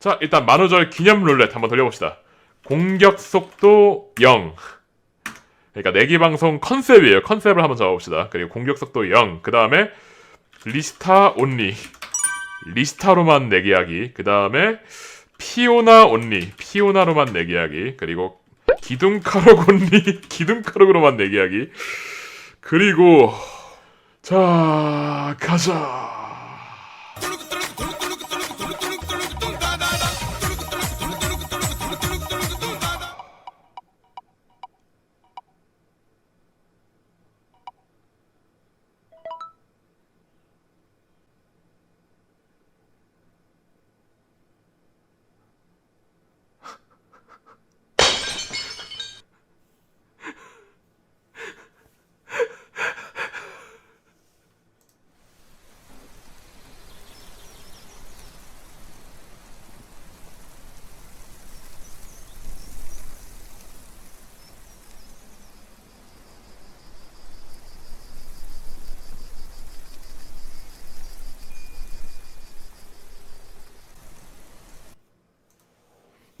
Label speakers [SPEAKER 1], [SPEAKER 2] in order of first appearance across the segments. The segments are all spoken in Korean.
[SPEAKER 1] 자, 일단 만우절 기념 룰렛 한번 돌려봅시다. 공격 속도 0. 그러니까 내기 방송 컨셉이에요. 컨셉을 한번 잡아봅시다. 그리고 공격 속도 0. 그 다음에 리스타 온리. 리스타로만 내기하기. 그 다음에 피오나 온리. 피오나로만 내기하기. 그리고 기둥카록 온리. 기둥카록으로만 내기하기. 그리고 자 가자.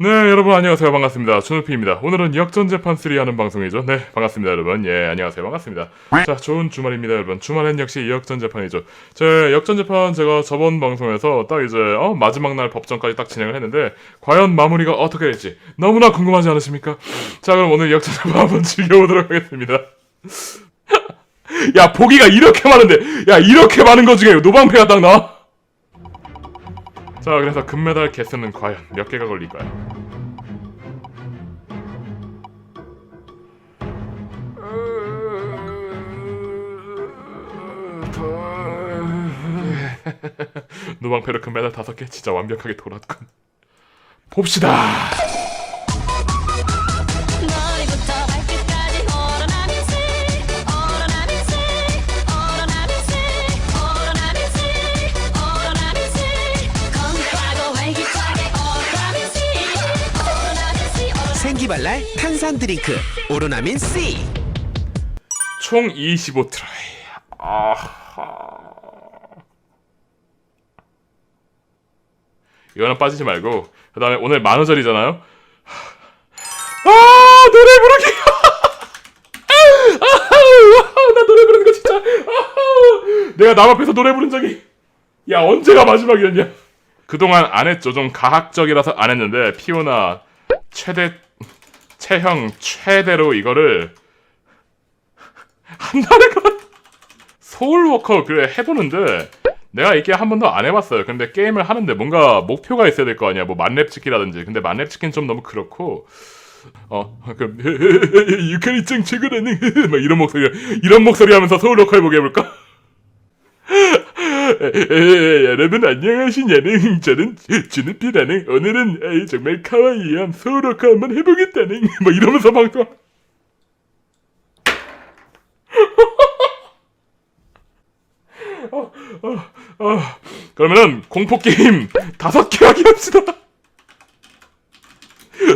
[SPEAKER 1] 네, 여러분 안녕하세요. 반갑습니다. 준우피입니다. 오늘은 역전재판 3 하는 방송이죠. 네, 반갑습니다, 여러분. 예, 안녕하세요. 반갑습니다. 자, 좋은 주말입니다, 여러분. 주말엔 역시 역전재판이죠. 제 역전재판 제가 저번 방송에서 딱 이제 어, 마지막 날 법정까지 딱 진행을 했는데 과연 마무리가 어떻게 될지 너무나 궁금하지 않으십니까? 자, 그럼 오늘 역전재판 한번 즐겨보도록 하겠습니다. 야, 보기가 이렇게 많은데, 야, 이렇게 많은 거 중에 노방패가 딱 나와? 자, 그래서 금메달 개수는 과연 몇 개가 걸릴까요? 노방패로 금메달 다섯 개 진짜 완벽하게 돌았군. 봅시다.
[SPEAKER 2] 탄산 드링크 오로나민 C
[SPEAKER 1] 총 25트라이. 아하. 이거는 빠지지 말고 그 다음에 오늘 만우절이잖아요. 아 노래 부르기. 아우, 나 노래 부르는 거 진짜. 내가 남 앞에서 노래 부른 적이 야 언제가 마지막이었냐? 그동안 안 했죠. 좀 가학적이라서 안 했는데 피오나 최대 체형 최대로 이거를 한 달에 가 소울 워커 그래 해보는데 내가 이게 한 번도 안 해봤어요. 근데 게임을 하는데 뭔가 목표가 있어야 될 거 아니야. 뭐 만렙 찍기라든지. 근데 만렙 찍기는 좀 너무 그렇고 어 그럼 유카리 짱 최고라는 막 이런 목소리 이런 목소리 하면서 소울 워커 해보게 해볼까? 여러분 안녕하시냐는 저는 주누피라는 오늘은 에이, 정말 카와이한 소울워커 한번 해보겠다는 뭐 이러면서 방송 어, 그러면은 공포 게임 다섯 개 하기 합시다.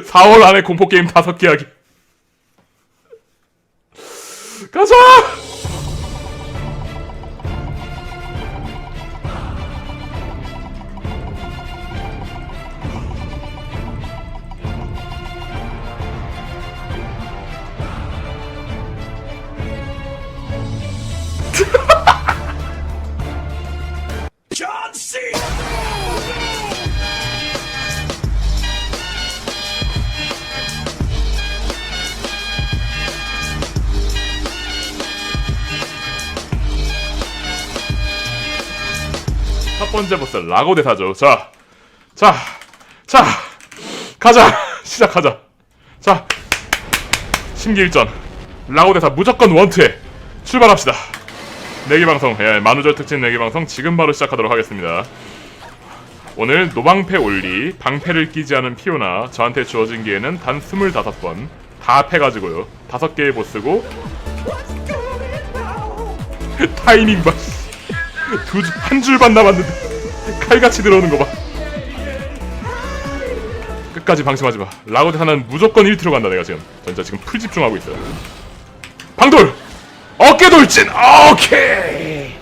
[SPEAKER 1] 4월 안에 공포 게임 다섯 개 하기. 가자. 첫 번째 보스 라고 대사죠. 자, 자, 자, 가자. 시작하자. 자, 심기일전 라고 대사 무조건 원투에 출발합시다. 내기 방송, 예, 만우절 특집 내기 방송 지금 바로 시작하도록 하겠습니다. 오늘 노방패 올리, 방패를 끼지 않은 피오나 저한테 주어진 기회는 단 25번 다 패가지고요. 다섯 개의 보스고 타이밍 봐. 두한 줄만 남았는데 칼같이 들어오는 거 봐. 끝까지 방심하지 마. 라고드 하나는 무조건 1트로 간다 내가 지금. 진짜 지금 풀 집중하고 있어요. 방돌! 어깨 돌진! 오케이!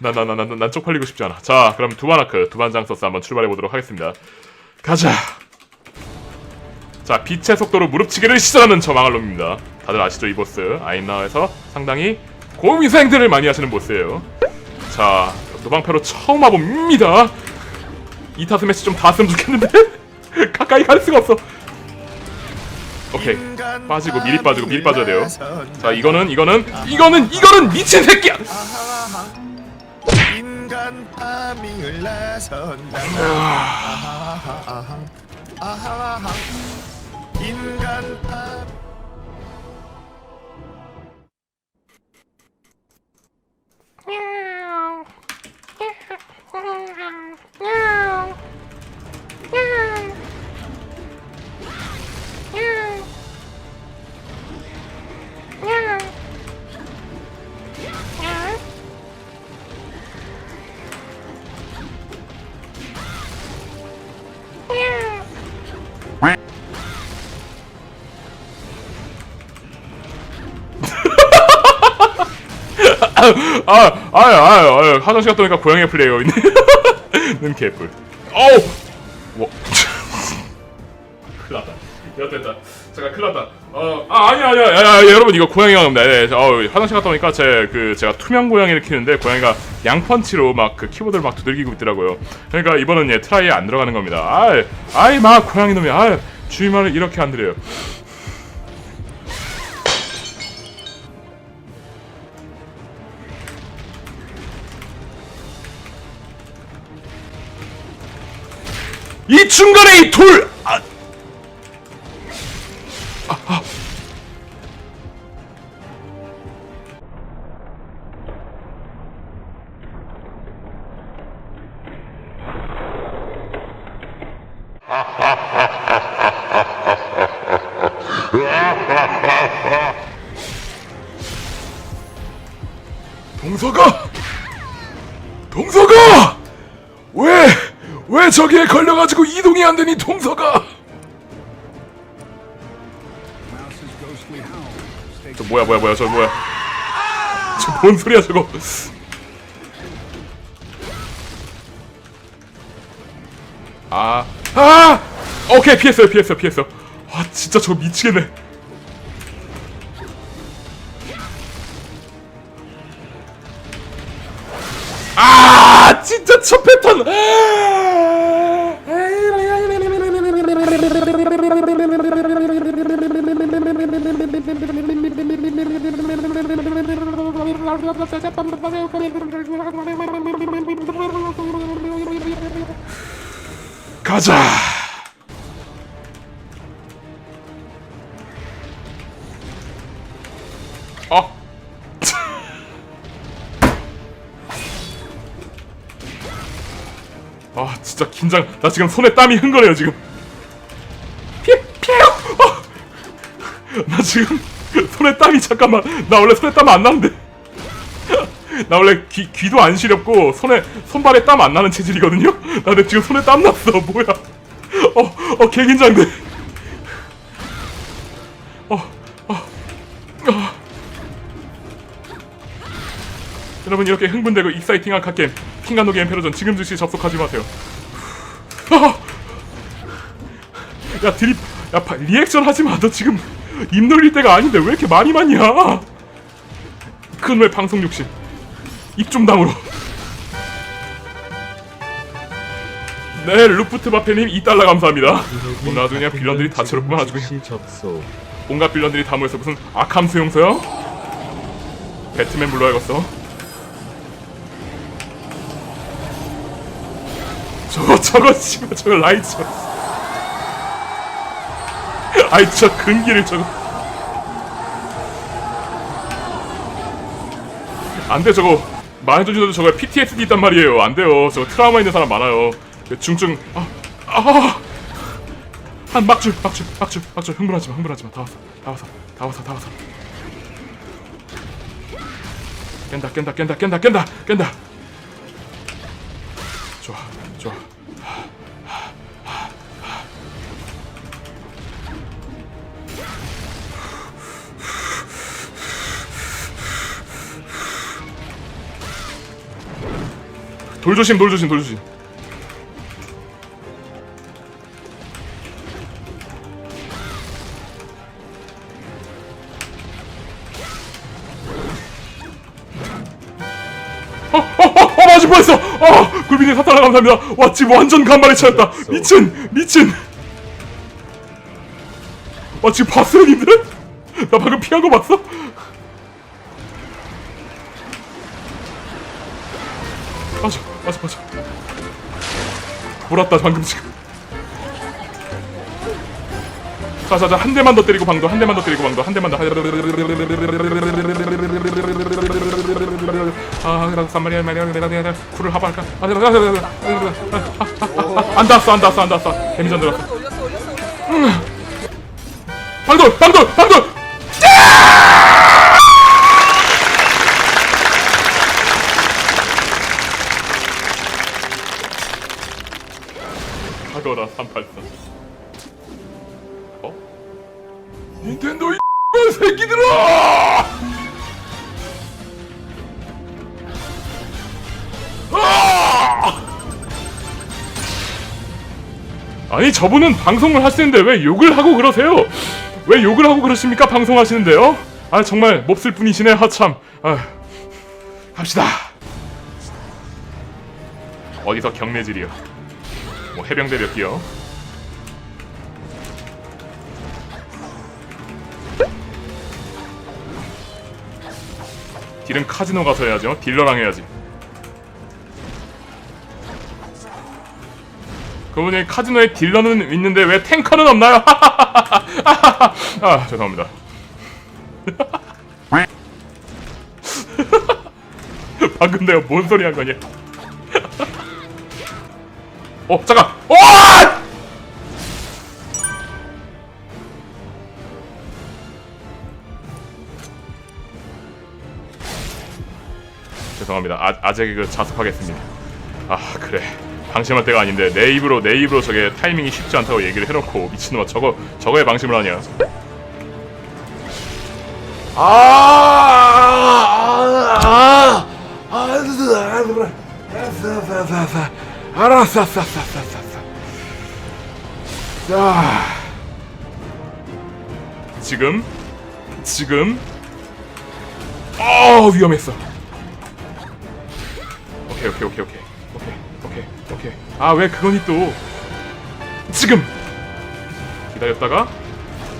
[SPEAKER 1] 난난난난 난 쪽팔리고 싶지 않아. 자, 그럼 두반아크 두반장 소스 한번 출발해 보도록 하겠습니다. 가자. 자, 빛의 속도로 무릎치기를 시전하는 저 망할 놈입니다. 다들 아시죠 이 보스? 아임나에서 상당히 고위생들을 많이 하시는 보스예요. 자, 노방패로 처음 와봅니다. 이타 스매시 좀 닿았으면 좋겠는데 가까이 갈 수가 없어. 오케이 빠지고 미리 빠지고 미리 빠져야 돼요. 자 이거는 이거는 이거는 이거는 미친 새끼야.
[SPEAKER 3] 파밍을 나선다 아하하하 아하하 인간 파
[SPEAKER 1] 아, 아, 아, 아, 화장실 갔다 오니까 고양이 플레이어 있네. 는 개뿔. 어우, 뭐. 큰일 났다. 야, 됐다. 잠깐 큰일 났다. 어, 아, 아니야, 아니야, 야, 야, 여러분 이거 고양이가 옵니다. 네, 네. 어, 화장실 갔다 오니까 제 그 제가 투명 고양이를 키우는데 고양이가 양펀치로 막 그 키보드를 막 두들기고 있더라고요. 그러니까 이번은 얘 트라이에 안 들어가는 겁니다. 아이, 아이, 막 고양이 놈이, 아, 주인 말을 이렇게 안 들어요. 중간에 이 돌! 아! 동서가! 동서가! 왜, 왜 저기에 걸려가지고 이동이 안 되니 동서가? 저 뭐야 뭐야 뭐야 저 뭐야? 저 뭔 소리야 저거? 아, 아, 오케이 피했어요 피했어 피했어. 와 진짜 저 미치겠네. 아 진짜 첫 패턴 가자. 어? 아 진짜 긴장. 나 지금 손에 땀이 흥건해요 지금 나 지금 손에 땀이 잠깐만. 나 원래 손에 땀 안 나는데. 나 원래 귀, 귀도 안 시렵고 손에 손발에 땀 안 나는 체질이거든요? 나 근데 지금 손에 땀 났어. 뭐야. 어어 개긴장돼. 어, 여러분 이렇게 흥분되고 익사이팅한 갓게임 핑가노 게임 패러전 지금 즉시 접속하지 마세요. 아! 야 드립 야 바, 리액션 하지마. 너 지금 입 놀릴 때가 아닌데 왜 이렇게 많이 많냐 큰 왜 방송 욕심 입 좀 다물어 네 루프트 바페님 2달러 감사합니다 오늘 아주 그냥 빌런들이 다채롭구만 아주 그냥
[SPEAKER 4] 접속.
[SPEAKER 1] 온갖 빌런들이 다 모여서 무슨 아캄 수용소요? 배트맨 불러야겠어. 저거 저거 씨발 저거 저거. 아이 저 근기를 저거. 안돼 저거 마해준지도 저거 PTSD 있단 말이에요. 안 돼요. 저거 트라우마 있는 사람 많아요. 그 중증 아 아. 한 막줄 막줄 막줄 막줄 흥분하지 마 흥분하지 마 다 왔어 다 왔어 다 왔어 다 왔어 깬다 깬다 깬다 깬다 깬다 깬다 좋아 좋아 돌 조심 돌 조심 돌 조심 어, 어, 어, 어, 맞을 뻔했어! 어, 굴비님 사탕 감사합니다. 와, 지금 완전 간만에 찾았다. 미친, 미친. 와, 지금 봤어요, 님들? 나 방금 피한 거 봤어? 맞아, 맞아, 맞아. 몰았다, 방금 지금. 자, 자, 자, 한 대만 더 때리고 방도, 한 대만 더 때리고 방도, 한 대만 더. 아, 그래서 쌈마리아 마리아 쿨을 하발까? 안 닿았어, 안 닿았어, 안 닿았어. 데미지 안 들었어. 음. 방돌, 방돌, 방돌. 384. 어? 닌텐도 이 새끼들아! 아! 아니 저분은 방송을 하시는데 왜 욕을 하고 그러세요? 왜 욕을 하고 그러십니까 방송하시는데요? 아 정말 몹쓸 분이시네 하참. 아 갑시다. 어디서 경매질이요? 뭐 해병대 몇 기요? 딜은 카지노 가서 해야죠. 딜러랑 해야지. 그분이 카지노에 딜러는 있는데 왜 탱커는 없나요? 아 죄송합니다. 방금 내가 뭔 소리 한 거냐? 어 잠깐. 어! 죄송합니다. 아, 아재 그 자숙하겠습니다. 아 그래. 방심할 때가 아닌데 내 입으로 내 입으로 저게 타이밍이 쉽지 않다고 얘기를 해놓고 미친놈아 저거 저거에 방심을 하냐?
[SPEAKER 4] 아, 알았어, 알았어, 알았어, 알았어.
[SPEAKER 1] 자. 지금? 지금? 어 위험했어. 오케이 오케이 오케이 오케이. 오케이 오케이 오케이. 아 왜 그거니 또? 지금! 기다렸다가?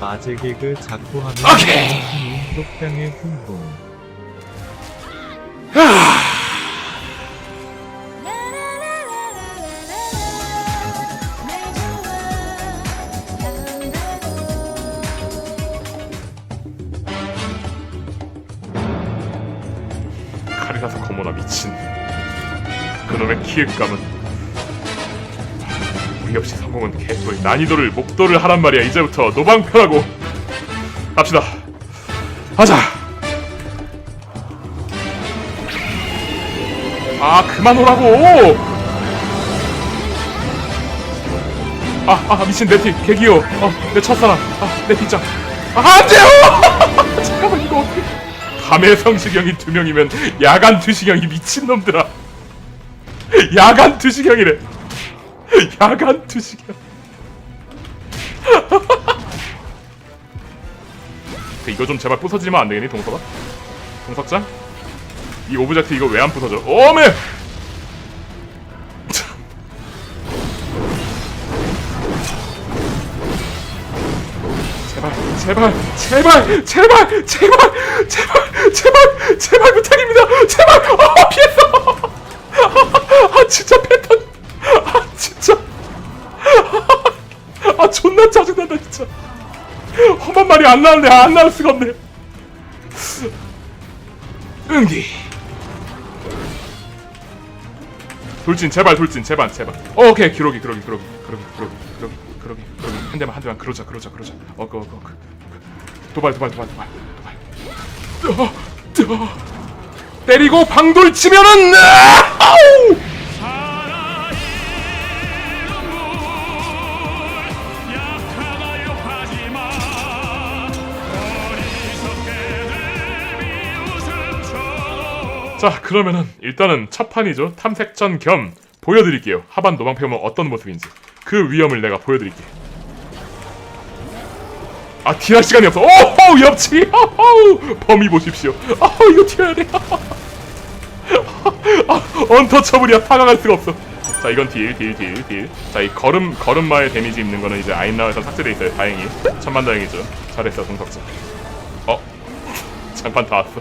[SPEAKER 5] 아재 개그 자꾸 하면
[SPEAKER 1] 오케이.
[SPEAKER 5] 속장의 훈공
[SPEAKER 1] 키읔감은 우리 없이 성공은 개소리 난이도를 목도를 하란 말이야. 이제부터 노방편하고. 갑시다. 하자. 아 그만 오라고. 아, 아 미친 내티 개기요. 어내 첫사랑 아내 빗장 아 안돼요! 잠깐만 이거 어떻게 밤의 성시경이 두 명이면 야간 투시경이 미친놈들아 야간 투시경이래 야간 투시경 그 이거 좀 제발 부서지면 안 되겠니 동서가? 동석장? 이 오브젝트 이거 왜 안 부서져? 어메! 참. 제발 제발 제발 제발 제발 제발 제발 제발 부탁입니다 제발 아 피했어 아 진짜 패턴. 아 진짜. 아 존나 짜증난다 진짜. 험한 말이 안 나오네. 아, 안 나올 수가 없네. 응기. 돌진 제발 돌진 제발 제발. 어, 오케이. 기록이 기록이 기록이 기록이 기록이 기록이 기록이 기록이. 한 대만 한 대만. 그러자 그러자 그러자. 어그 어그 어그 도발 도발 도발 도발 도발. 어, 어. 때리고 방돌 치면은 아! 아우! 자 그러면은 일단은 첫 판이죠. 탐색전 겸 보여드릴게요. 하반 노방패면 어떤 모습인지. 그 위험을 내가 보여드릴게. 아 튀할 시간이 없어. 오호 옆치! 오호 범위 보십시오. 아 이거 튀어야 돼. 아, 언터처블이야? 다가갈 수가 없어. 자 이건 딜 딜 딜 딜 자 이 걸음 걸음마의 데미지 입는 거는 이제 아인나에서 삭제돼 있어요. 다행히. 천만다행이죠. 잘했어 동석진 어? 장판 다 왔어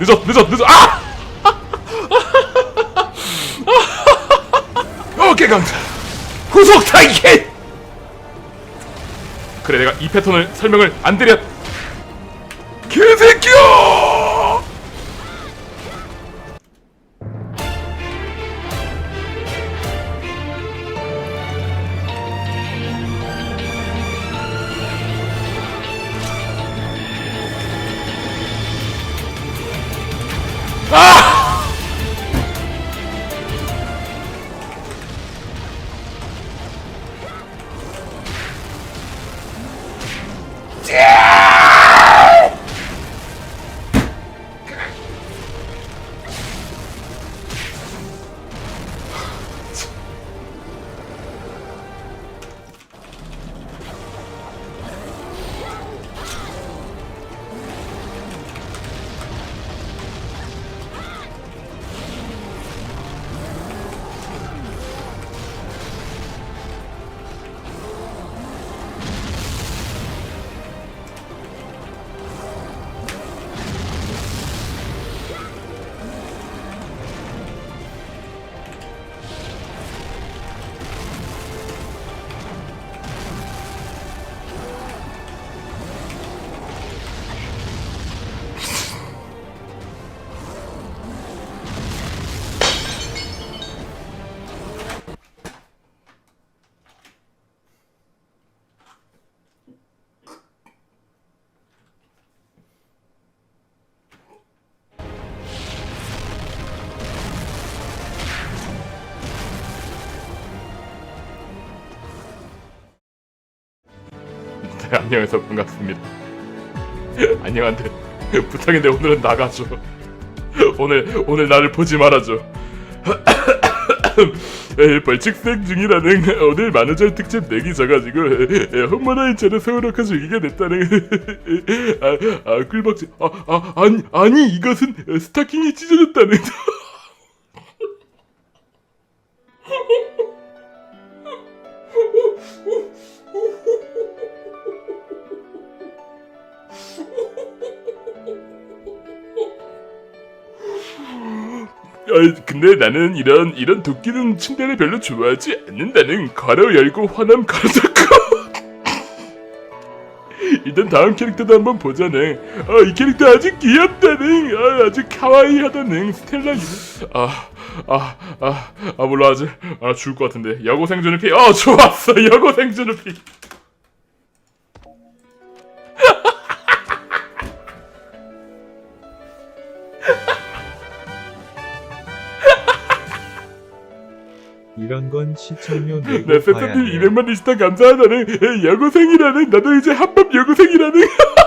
[SPEAKER 1] 늦어 늦어 늦어. 아! 오케이 강타. 후속 타이켓 그래 내가 이 패턴을 설명을 안 드렸 개새끼야 Ah! 안녕하세요 반갑습니다. 안녕한데 부탁인데 오늘은 나가줘 오늘 오늘 나를 보지 말아줘. 에, 벌칙생 중이라는 오늘 만우절 특집 내기 져가지고 에, 홈모나인 차를 서울학교 즐기게 됐다는. 아, 아 꿀벅지. 아, 아 아니 아니 이것은 스타킹이 찢어졌다는 아, 근데 나는 이런 이런 도끼는 침대를 별로 좋아하지 않는다는 괄호 열고 화남 가로 닫고. 일단 다음 캐릭터도 한번 보자네. 아이 캐릭터 아주 귀엽다는 아, 아주 카와이하다는 스텔라 아아아아 아, 몰라. 아주 아 죽을 것 같은데. 여고생 주누피 어 좋았어. 여고생 주누피
[SPEAKER 5] 이런 건 시청료
[SPEAKER 1] 네,
[SPEAKER 5] 내고 봐야
[SPEAKER 1] 세트님
[SPEAKER 5] 해.
[SPEAKER 1] 200만 리스터 감사하다는 에, 여고생이라는 나도 이제 한밤 여고생이라는